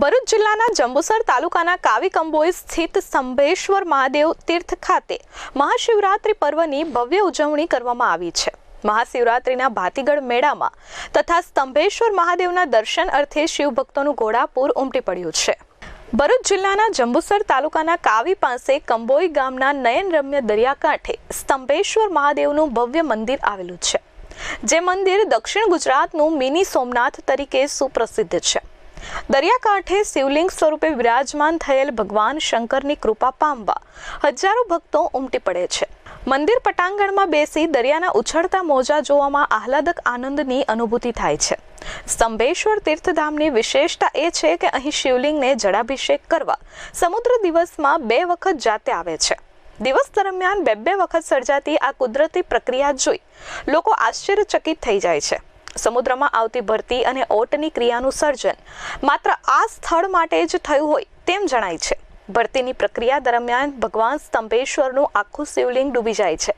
ભરૂચ જિલ્લાના જંબુસર તાલુકાના કાવી કંબોઈ સ્થિત સંભેશ્વર મહાદેવ તીર્થ ખાતે મહાશિવરાત્રિ પર્વની ભવ્ય ઉજવણી કરવામાં આવી છે. મહાશિવરાત્રિના ભાતીગઢ મેળામાં તથા સ્તંભેશ્વર મહાદેવના દર્શન અર્થે શિવભક્તોનું ઘોડાપૂર ઉમટી પડ્યું છે. ભરૂચ જિલ્લાના જંબુસર તાલુકાના કાવી પાસે કંબોઈ ગામના નયનરમ્ય દરિયાકાંઠે સ્તંભેશ્વર મહાદેવનું ભવ્ય મંદિર આવેલું છે. જે મંદિર દક્ષિણ ગુજરાતનું મિની સોમનાથ તરીકે સુપ્રસિદ્ધ છે. દરિયાકાંઠે શિવલિંગ સ્વરૂપે વિરાજમાન થયેલ ભગવાન શંકરની કૃપા પામવા હજારો ભક્તો ઉમટી પડે છે. મંદિર પટાંગણમાં બેસી દરિયાના ઉછળતા મોજા જોવામાં આહલાદક આનંદની અનુભૂતિ થાય છે. સ્તંભેશ્વર તીર્થધામની વિશેષતા એ છે કે અહીં શિવલિંગને જળાભિષેક કરવા સમુદ્ર દિવસમાં બે વખત જાતે આવે છે. દિવસ દરમિયાન બે બે વખત સર્જાતી આ કુદરતી પ્રક્રિયા જોઈ લોકો આશ્ચર્યચકિત થઈ જાય છે. સમુદ્રમાં આવતી ભરતી અને ઓટની ક્રિયાનું સર્જન. માત્ર આ સ્થળ માટે જ થયું હોય તેમ જણાય છે. ભરતીની પ્રક્રિયા દરમિયાન ભગવાન સ્તંભેશ્વરનું આખું શિવલિંગ ડૂબી જાય છે.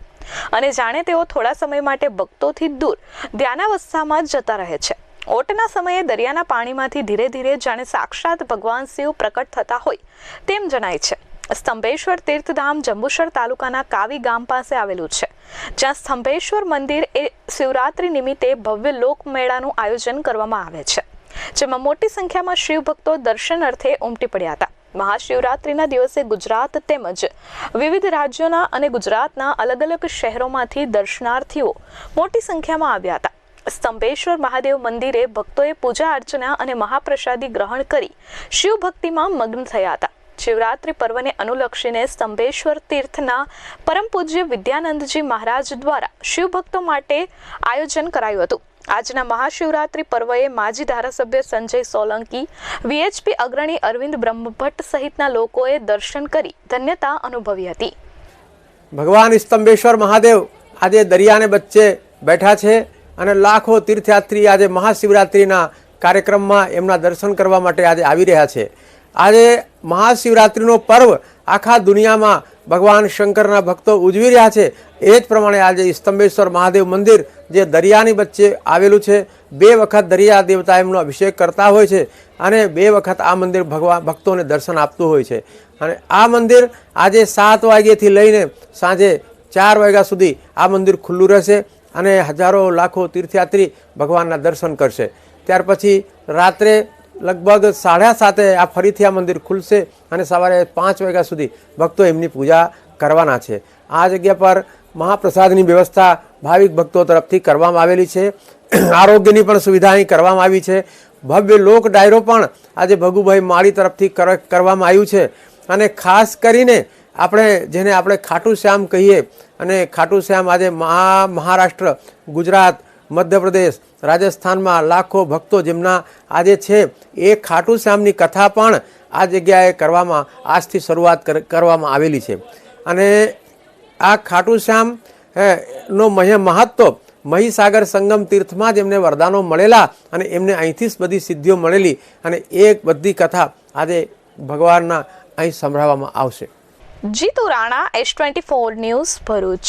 અને જાણે તેઓ થોડા સમય માટે ભક્તોથી દૂર, ધ્યાનાવસ્થામાં જ જતા રહે છે. ઓટના સમયે દરિયાના પાણીમાંથી ધીરે ધીરે જાણે સાક્ષાત ભગવાન શિવ પ્રકટ થતા હોય તેમ જણાય છે. સ્તંભેશ્વર તીર્થધામ જંબુસર તાલુકાના કાવી ગામ પાસે આવેલું છે. જ્યાં સ્તંભેશ્વર મંદિર એ શિવરાત્રિ નિમિત્તે ભવ્ય લોકમેળાનું આયોજન કરવામાં આવે છે. જેમાં મોટી સંખ્યામાં શિવ ભક્તો દર્શન અર્થે ઉમટી પડ્યા હતા. મહાશિવરાત્રિના દિવસે ગુજરાત તેમજ વિવિધ રાજ્યોના અને ગુજરાતના અલગ અલગ શહેરોમાંથી દર્શનાર્થીઓ મોટી સંખ્યામાં આવ્યા હતા. સ્તંભેશ્વર મહાદેવ મંદિરે ભક્તોએ પૂજા અર્ચના અને મહાપ્રસાદી ગ્રહણ કરી શિવ ભક્તિમાં મગ્ન થયા હતા. શિવરાત્રિ પર્વને અનુલક્ષીને સ્તંભેશ્વર તીર્થના પરમ પૂજ્ય વિદ્યાનંદજી મહારાજ દ્વારા શિવભક્તો માટે આયોજન કરાયું હતું. આજના મહાશિવરાત્રિ પર્વએ માજી ધારાસભ્ય સંજય સોલંકી, વીએચપી અગ્રણી અરવિંદ બ્રહ્મભટ્ટ સહિતના લોકોએ દર્શન કરી ધન્યતા અનુભવી હતી. ભગવાન સ્તંભેશ્વર મહાદેવ આજે દરિયાને વચ્ચે બેઠા છે અને લાખો તીર્થયાત્રી આજે મહાશિવરાત્રિના કાર્યક્રમમાં એમના દર્શન કરવા માટે આજે આવી રહ્યા છે. આજે મહાશિવરાત્રિનો પર્વ આખા દુનિયામાં ભગવાન શંકરના ભક્તો ઉજવી રહ્યા છે. એ જ પ્રમાણે આજે સ્તંભેશ્વર મહાદેવ મંદિર જે દરિયાની વચ્ચે આવેલું છે, બે વખત દરિયા દેવતા એમનો અભિષેક કરતા હોય છે અને બે વખત આ મંદિર ભગવાન ભક્તોને દર્શન આપતું હોય છે. અને આ મંદિર આજે સાત વાગ્યાથી લઈને સાંજે ચાર વાગ્યા સુધી આ મંદિર ખુલ્લું રહેશે અને હજારો લાખો તીર્થયાત્રી ભગવાનના દર્શન કરશે. ત્યાર પછી રાત્રે લગભગ સાડા સાતે આ ફરીથી આ મંદિર ખુલશે અને સવારે પાંચ વાગ્યા સુધી ભક્તો એમની પૂજા કરવાના છે. આ જગ્યા પર મહાપ્રસાદની વ્યવસ્થા ભાવિક ભક્તો તરફથી કરવામાં આવેલી છે. આરોગ્યની પણ સુવિધા અહીં કરવામાં આવી છે. ભવ્ય લોક ડાયરો પણ આજે ભગુભાઈ માળી તરફથી કર- કરવામાં આવ્યું છે. અને ખાસ કરીને આપણે જેને આપણે ખાટુ શ્યામ કહીએ અને ખાટુ શ્યામ આજે મહા, મહારાષ્ટ્ર, ગુજરાત મધ્યપ્રદેશ, રાજસ્થાનમાં લાખો ભક્તો જેમના આજે છે એ ખાટુ શ્યામની કથા પણ આ જગ્યાએ કરવામાં, આજથી શરૂઆત કર- કરવામાં આવેલી છે. અને આ ખાટુ શ્યામ નો મહ્ય મહત્વ મહીસાગર સંગમ તીર્થમાં જ એમને વરદાનો મળેલા અને એમને અહીંથી જ બધી સિદ્ધિઓ મળેલી અને એ બધી કથા આજે ભગવાનના અહીં સંભળાવવામાં આવશે. Jitu Rana, S twenty four news Bharuch.